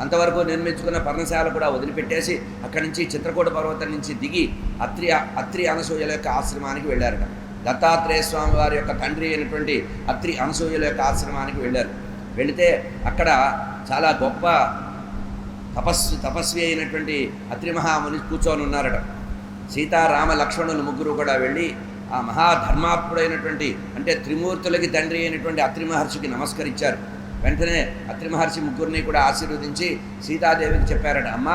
అంతవరకు నిర్మించుకున్న పర్ణశాల కూడా వదిలిపెట్టేసి అక్కడి నుంచి చిత్రకూట పర్వతం నుంచి దిగి అత్రి అత్రి అనసూయల యొక్క ఆశ్రమానికి వెళ్ళారట. దత్తాత్రేయ స్వామి వారి యొక్క తండ్రి అయినటువంటి అత్రి అనసూయల యొక్క ఆశ్రమానికి వెళ్ళారు. వెళితే అక్కడ చాలా గొప్ప తపస్సు తపస్వి అయినటువంటి అత్రి మహాముని కూర్చొని ఉన్నారట. సీతారామ లక్ష్మణులు ముగ్గురు కూడా వెళ్ళి ఆ మహాధర్మాత్ముడైనటువంటి అంటే త్రిమూర్తులకి తండ్రి అయినటువంటి అత్రి మహర్షికి నమస్కరించారు. వెంటనే అత్రి మహర్షి ముగ్గురిని కూడా ఆశీర్వదించి సీతాదేవికి చెప్పారట అమ్మ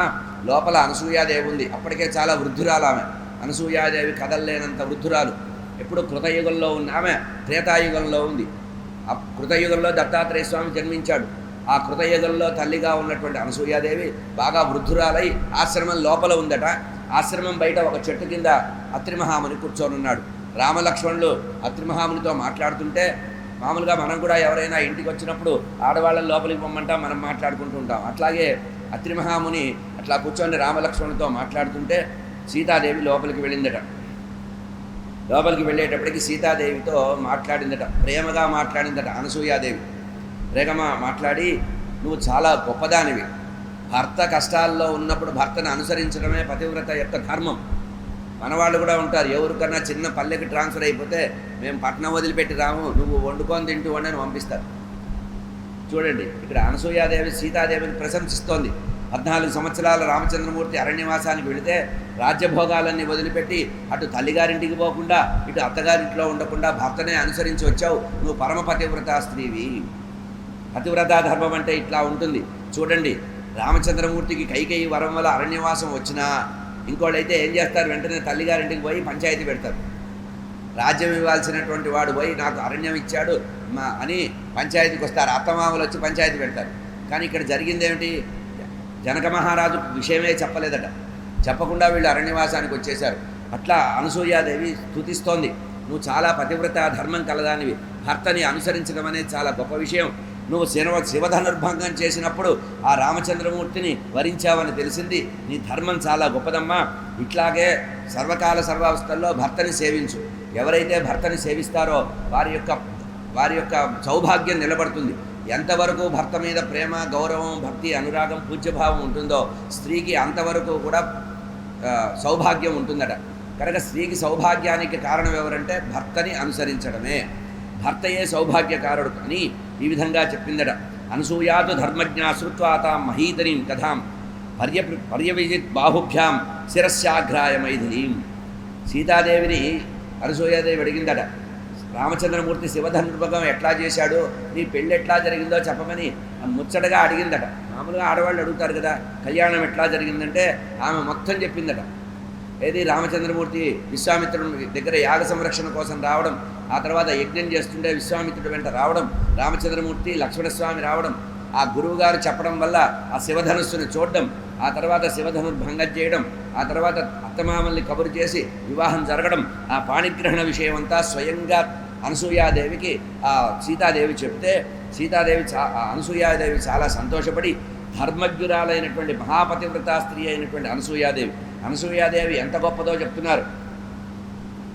లోపల అనసూయాదేవి ఉంది. అప్పటికే చాలా వృద్ధురాలు ఆమె అనసూయాదేవి కదలలేనంత వృద్ధురాలు. ఎప్పుడు కృతయుగంలో ఉన్న ఆమె త్రేతాయుగంలో ఉంది. ఆ కృతయుగంలో దత్తాత్రేయ స్వామి జన్మించాడు. ఆ కృతయుగంలో తల్లిగా ఉన్నటువంటి అనసూయాదేవి బాగా వృద్ధురాలై ఆశ్రమం లోపల ఉందట. ఆశ్రమం బయట ఒక చెట్టు కింద అత్రిమహాముని కూర్చొని ఉన్నాడు రామలక్ష్మణులు అత్రిమహామునితో మాట్లాడుతుంటే మామూలుగా మనం కూడా ఎవరైనా ఇంటికి వచ్చినప్పుడు ఆడవాళ్ళని లోపలికి పొమ్మంటా మనం మాట్లాడుకుంటూ ఉంటాం. అట్లాగే అత్రిమహాముని అట్లా కూర్చొని రామలక్ష్మణులతో మాట్లాడుతుంటే సీతాదేవి లోపలికి వెళ్ళిందట. లోపలికి వెళ్ళేటప్పటికి సీతాదేవితో మాట్లాడిందట. ప్రేమగా మాట్లాడిందట అనసూయాదేవి. ప్రేమగా మాట్లాడి నువ్వు చాలా గొప్పదానివి. భర్త కష్టాల్లో ఉన్నప్పుడు భర్తను అనుసరించడమే పతివ్రత యొక్క ధర్మం. మనవాళ్ళు కూడా ఉంటారు. ఎవరికన్నా చిన్న పల్లెకి ట్రాన్స్ఫర్ అయిపోతే మేము పట్నం వదిలిపెట్టి రాము నువ్వు వండుకొని తింటూ వండని పంపిస్తారు. చూడండి ఇక్కడ అనసూయాదేవి సీతాదేవిని ప్రశంసిస్తోంది. పద్నాలుగు సంవత్సరాల రామచంద్రమూర్తి అరణ్యవాసానికి వెళితే రాజ్యభోగాలన్నీ వదిలిపెట్టి అటు తల్లిగారింటికి పోకుండా ఇటు అత్తగారింట్లో ఉండకుండా భర్తనే అనుసరించి వచ్చావు. నువ్వు పరమ పతివ్రత స్త్రీవి. పతివ్రత ధర్మం అంటే ఇట్లా ఉంటుంది. చూడండి రామచంద్రమూర్తికి కైకేయి వరం వల్ల అరణ్యవాసం వచ్చినా ఇంకోళ్ళైతే ఏం చేస్తారు? వెంటనే తల్లిగారింటికి పోయి పంచాయతీ పెడతారు. రాజ్యం ఇవ్వాల్సినటువంటి వాడు పోయి నాకు అరణ్యం ఇచ్చాడు మా అని పంచాయతీకి వస్తారు. అత్తమామలు వచ్చి పంచాయతీ పెడతారు. కానీ ఇక్కడ జరిగింది ఏమిటి? జనక మహారాజు విషయమే చెప్పలేదట. చెప్పకుండా వీళ్ళు అరణ్యవాసానికి వచ్చేశారు. అట్లా అనసూయాదేవి స్తుతిస్తోంది. నువ్వు చాలా పతివ్రత ధర్మం కలదానివి. భర్తని అనుసరించడం అనేది చాలా గొప్ప విషయం. నువ్వు శివ శివధనుర్భంగం చేసినప్పుడు ఆ రామచంద్రమూర్తిని వరించావని తెలిసింది. నీ ధర్మం చాలా గొప్పదమ్మా. ఇట్లాగే సర్వకాల సర్వావస్థల్లో భర్తని సేవించు. ఎవరైతే భర్తని సేవిస్తారో వారి యొక్క వారి యొక్క సౌభాగ్యం నిలబడుతుంది. ఎంతవరకు భర్త మీద ప్రేమ గౌరవం భక్తి అనురాగం పూజ్యభావం ఉంటుందో స్త్రీకి అంతవరకు కూడా సౌభాగ్యం ఉంటుందట. కనుక స్త్రీకి సౌభాగ్యానికి కారణం ఎవరంటే భర్తని అనుసరించడమే. భర్తయే సౌభాగ్యకారుడు. అని ఈ విధంగా చెప్పిందట. అనసూయాతు ధర్మజ్ఞా శ్రుత్వా తాం మహీతరీం కథాం పర్య పర్యవిజిత్ బాహుభ్యాం శిరస్యాఘ్రాయ మైథిలీం సీతాదేవిని అనసూయాదేవి అడిగిందట రామచంద్రమూర్తి శివధనుర్భగం ఎట్లా చేశాడో నీ పెళ్ళి ఎట్లా జరిగిందో చెప్పమని ముచ్చటగా అడిగిందట. మామూలుగా ఆడవాళ్ళు అడుగుతారు కదా కళ్యాణం ఎట్లా జరిగిందంటే ఆమె మొత్తం చెప్పిందట ఏది రామచంద్రమూర్తి విశ్వామిత్రుడి దగ్గర యాగ సంరక్షణ కోసం రావడం ఆ తర్వాత యజ్ఞం చేస్తుంటే విశ్వామిత్రుడు వెంట రావడం రామచంద్రమూర్తి లక్ష్మణస్వామి రావడం ఆ గురువుగారు చెప్పడం వల్ల ఆ శివధనుస్సుని చూడడం ఆ తర్వాత శివధనుర్భంగం చేయడం ఆ తర్వాత అత్తమామల్ని కబురు చేసి వివాహం జరగడం ఆ పాణిగ్రహణ విషయం అంతా స్వయంగా అనసూయాదేవికి ఆ సీతాదేవి చెప్తే సీతాదేవి చా అనసూయాదేవి చాలా సంతోషపడి ధర్మజ్ఞురాలైనటువంటి మహాపతివ్రతా స్త్రీ అయినటువంటి అనసూయాదేవి అనసూయాదేవి ఎంత గొప్పదో చెప్తున్నారు.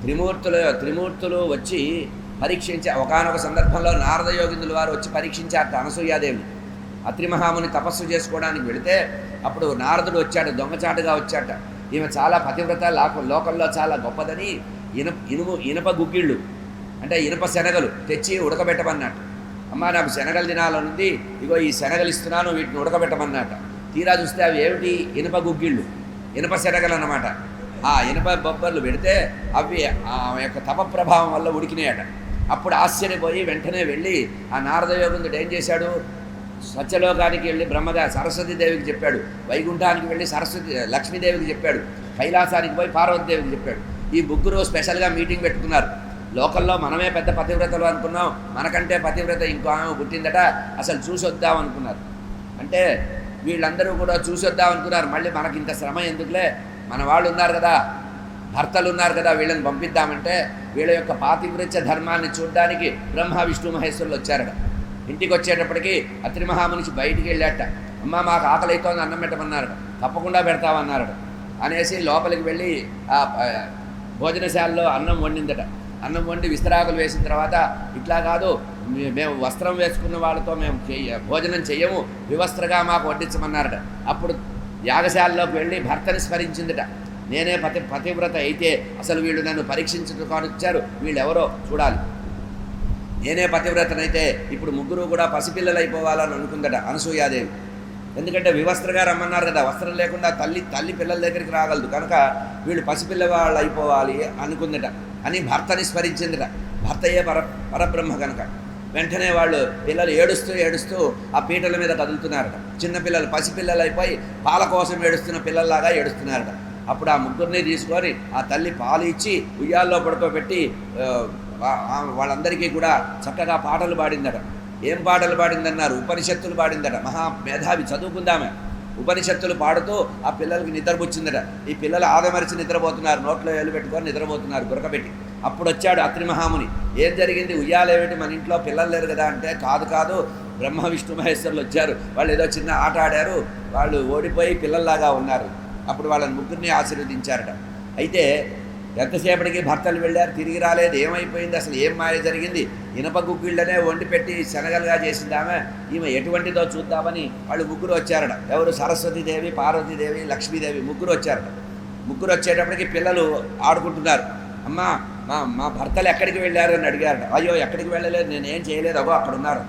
త్రిమూర్తులు త్రిమూర్తులు వచ్చి పరీక్షించే ఒకానొక సందర్భంలో నారద యోగిందుల వారు వచ్చి పరీక్షించారట అనసూయాదేవి అత్రిమహాముని తపస్సు చేసుకోవడానికి వెళితే అప్పుడు నారదుడు వచ్చాడు దొంగచాటుగా వచ్చాట ఈమె చాలా పతివ్రత లోకంలో చాలా గొప్పదని ఇనుప ఇనుము ఇనప గుగ్గిళ్ళు అంటే ఇనుప శనగలు తెచ్చి ఉడకబెట్టమన్నట్టు అమ్మ నాకు శనగలు తినాలనుంది ఇగో ఈ శనగలు ఇస్తున్నాను వీటిని ఉడకబెట్టమన్నట. తీరా చూస్తే అవి ఏమిటి? ఇనుప గుగ్గిళ్ళు. ఇనుప సెరగలు అన్నమాట. ఆ ఇనుప బొబ్బర్లు పెడితే అవి ఆ యొక్క తప ప్రభావం వల్ల ఉడికినాయట. అప్పుడు ఆశ్చర్యపోయి వెంటనే వెళ్ళి ఆ నారద యోగుందుడు ఏం చేశాడు? స్వచ్ఛలోకానికి వెళ్ళి బ్రహ్మద సరస్వతి దేవికి చెప్పాడు. వైకుంఠానికి వెళ్ళి సరస్వతి లక్ష్మీదేవికి చెప్పాడు. కైలాసానికి పోయి పార్వతీదేవికి చెప్పాడు. ఈ ముగ్గురు స్పెషల్గా మీటింగ్ పెట్టుకున్నారు. లోకల్లో మనమే పెద్ద పతివ్రతలు అనుకున్నాం. మనకంటే పతివ్రత ఇంకో ఆమె పుట్టిందట. అసలు చూసొద్దాం అనుకున్నారు. అంటే వీళ్ళందరూ కూడా చూసొద్దాం అనుకున్నారు. మళ్ళీ మనకి ఇంత శ్రమ ఎందుకులే? మన వాళ్ళు ఉన్నారు కదా. భర్తలు ఉన్నారు కదా వీళ్ళని పంపిద్దామంటే వీళ్ళ యొక్క పాతివృత్య ధర్మాన్ని చూడడానికి బ్రహ్మ విష్ణు మహేశ్వరులు వచ్చారట. ఇంటికి వచ్చేటప్పటికి అత్రి మహామునిచి బయటికి వెళ్ళాట అమ్మ మాకు ఆకలి అవుతోంది అన్నం పెట్టమన్నారట. తప్పకుండా పెడతామన్నారట. అనేసి లోపలికి వెళ్ళి ఆ భోజనశాలలో అన్నం వండిందట. అన్నం వండి విస్తరాకులు వేసిన తర్వాత ఇట్లా కాదు మేము వస్త్రం వేసుకున్న వాళ్ళతో మేము చెయ్య భోజనం చెయ్యము. వివస్త్రగా మాకు వడ్డించమన్నారట. అప్పుడు యాగశాలలోకి వెళ్ళి భర్తని స్మరించిందిట. నేనే పతి పతివ్రత అయితే అసలు వీళ్ళు నన్ను పరీక్షించుకొని వచ్చారు వీళ్ళెవరో చూడాలి. నేనే పతివ్రతనైతే ఇప్పుడు ముగ్గురు కూడా పసిపిల్లలు అయిపోవాలని అనుకుందట అనసూయాదేవి. ఎందుకంటే వివస్త్రగా రమ్మన్నారు కదా. వస్త్రం లేకుండా తల్లి తల్లి పిల్లల దగ్గరికి రాగలదు. కనుక వీళ్ళు పసిపిల్ల వాళ్ళు అయిపోవాలి అనుకుందట. అని భర్తని స్మరించిందిట. భర్తయే పర పరబ్రహ్మ కనుక వెంటనే వాళ్ళు పిల్లలు ఏడుస్తూ ఏడుస్తూ ఆ పీటల మీద కదులుతున్నారట. చిన్నపిల్లలు పసిపిల్లలు అయిపోయి పాల కోసం ఏడుస్తున్న పిల్లల్లాగా ఏడుస్తున్నారట. అప్పుడు ఆ ముగ్గురిని తీసుకొని ఆ తల్లి పాలు ఇచ్చి ఉయ్యాల్లో పడుకోబెట్టి వాళ్ళందరికీ కూడా చక్కగా పాటలు పాడిందట. ఏం పాటలు పాడిందన్నారు? ఉపనిషత్తులు పాడిందట. మహా మేధావి చదువుకుందామే. ఉపనిషత్తులు పాడుతూ ఆ పిల్లలకి నిద్రపుచ్చిందట. ఈ పిల్లలు ఆదమరిచి నిద్రపోతున్నారు. నోట్లో ఏలు పెట్టుకొని నిద్రపోతున్నారు గురకబెట్టి. అప్పుడు వచ్చాడు అత్రి మహాముని. ఏం జరిగింది? ఉయ్యాలేమిటి మన ఇంట్లో పిల్లలు లేరు కదా అంటే కాదు కాదు. బ్రహ్మ విష్ణు మహేశ్వరులు వచ్చారు. వాళ్ళు ఏదో చిన్న ఆట ఆడారు. వాళ్ళు ఓడిపోయి పిల్లల్లాగా ఉన్నారు. అప్పుడు వాళ్ళని ముగ్గురిని ఆశీర్వదించారట. అయితే ఎంతసేపటికి భర్తలు వెళ్ళారు? తిరిగి రాలేదు. ఏమైపోయింది? అసలు ఏం మాయ జరిగింది? ఇనప గుగ్గిళ్ళనే వండి పెట్టి శనగలుగా చేసింది ఆమె ఈమె ఎటువంటిదో చూద్దామని వాళ్ళు ముగ్గురు వచ్చారట. ఎవరు? సరస్వతీదేవి పార్వతీదేవి లక్ష్మీదేవి ముగ్గురు వచ్చారట. ముగ్గురు వచ్చేటప్పటికి పిల్లలు ఆడుకుంటున్నారు. అమ్మా మా మా భర్తలు ఎక్కడికి వెళ్ళారు అని అడిగారట అయ్యో ఎక్కడికి వెళ్ళలేదు నేను ఏం చేయలేదు అగో అక్కడ ఉన్నారు.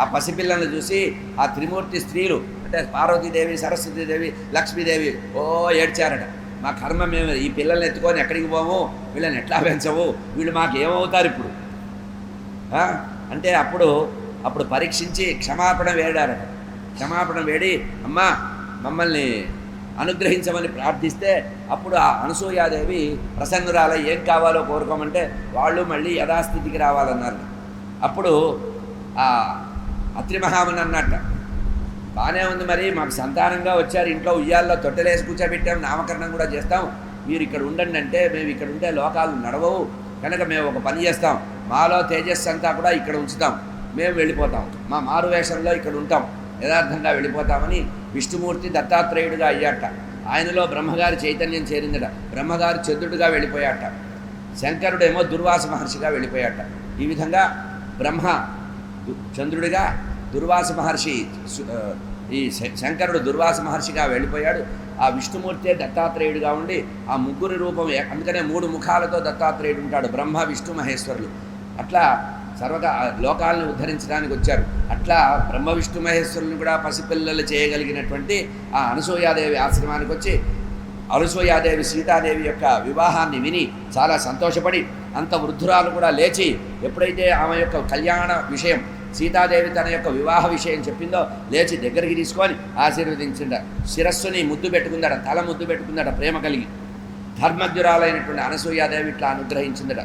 ఆ పసిపిల్లల్ని చూసి ఆ త్రిమూర్తి స్త్రీలు అంటే పార్వతీదేవి సరస్వతీదేవి లక్ష్మీదేవి ఓ ఏడ్చారట. మా కర్మ మేము ఈ పిల్లల్ని ఎత్తుకొని ఎక్కడికి పోము? వీళ్ళని ఎట్లా పెంచవు వీళ్ళు మాకు ఏమవుతారు ఇప్పుడు అంటే అప్పుడు అప్పుడు పరీక్షించి క్షమాపణ వేడారట. క్షమాపణ వేడి అమ్మా మమ్మల్ని అనుగ్రహించమని ప్రార్థిస్తే అప్పుడు ఆ అనసూయాదేవి ప్రసన్నురాలై ఏం కావాలో కోరుకోమంటే వాళ్ళు మళ్ళీ యథాస్థితికి రావాలన్నారు. అప్పుడు ఆ అత్రిమహాముని అన్నట్ట బాగానే ఉంది మరి మాకు సంతానంగా వచ్చారు ఇంట్లో ఉయ్యాల్లో తొట్టెలేసి కూర్చోబెట్టాం నామకరణం కూడా చేస్తాం. మీరు ఇక్కడ ఉండండి అంటే మేము ఇక్కడ ఉంటే లోకాలు నడవవు. కనుక మేము ఒక పని చేస్తాం. మాలో తేజస్సు అంతా కూడా ఇక్కడ ఉంచుతాం. మేము వెళ్ళిపోతాం. మా మారు వేషంలో ఇక్కడ ఉంటాం. యథార్థంగా వెళ్ళిపోతామని విష్ణుమూర్తి దత్తాత్రేయుడిగా అయ్యాట ఆయనలో బ్రహ్మగారి చైతన్యం చేరిందట. బ్రహ్మగారు చంద్రుడిగా వెళ్ళిపోయాట. శంకరుడేమో దుర్వాస మహర్షిగా వెళ్ళిపోయాట. ఈ విధంగా బ్రహ్మ చంద్రుడిగా దుర్వాస మహర్షి ఈ శంకరుడు దుర్వాస మహర్షిగా వెళ్ళిపోయాడు. ఆ విష్ణుమూర్తే దత్తాత్రేయుడిగా ఉండి ఆ ముగ్గురి రూపం అందుకనే మూడు ముఖాలతో దత్తాత్రేయుడు ఉంటాడు. బ్రహ్మ విష్ణు మహేశ్వరులు. అట్లా సర్వగా లోకాలను ఉద్ధరించడానికి వచ్చారు. అట్లా బ్రహ్మ విష్ణు మహేశ్వరులను కూడా పసిపిల్లలు చేయగలిగినటువంటి ఆ అనసూయాదేవి ఆశ్రమానికి వచ్చి అనసూయాదేవి సీతాదేవి యొక్క వివాహాన్ని విని చాలా సంతోషపడి అంత వృద్ధురాలు కూడా లేచి ఎప్పుడైతే ఆమె యొక్క కళ్యాణ విషయం సీతాదేవి తన యొక్క వివాహ విషయం చెప్పిందో లేచి దగ్గరికి తీసుకొని ఆశీర్వదించిండ. శిరస్సుని ముద్దు పెట్టుకుందట తల ముద్దు పెట్టుకుందట ప్రేమ కలిగి. ధర్మజ్ఞురాలైనటువంటి అనసూయాదేవి ఇట్లా అనుగ్రహించిందట.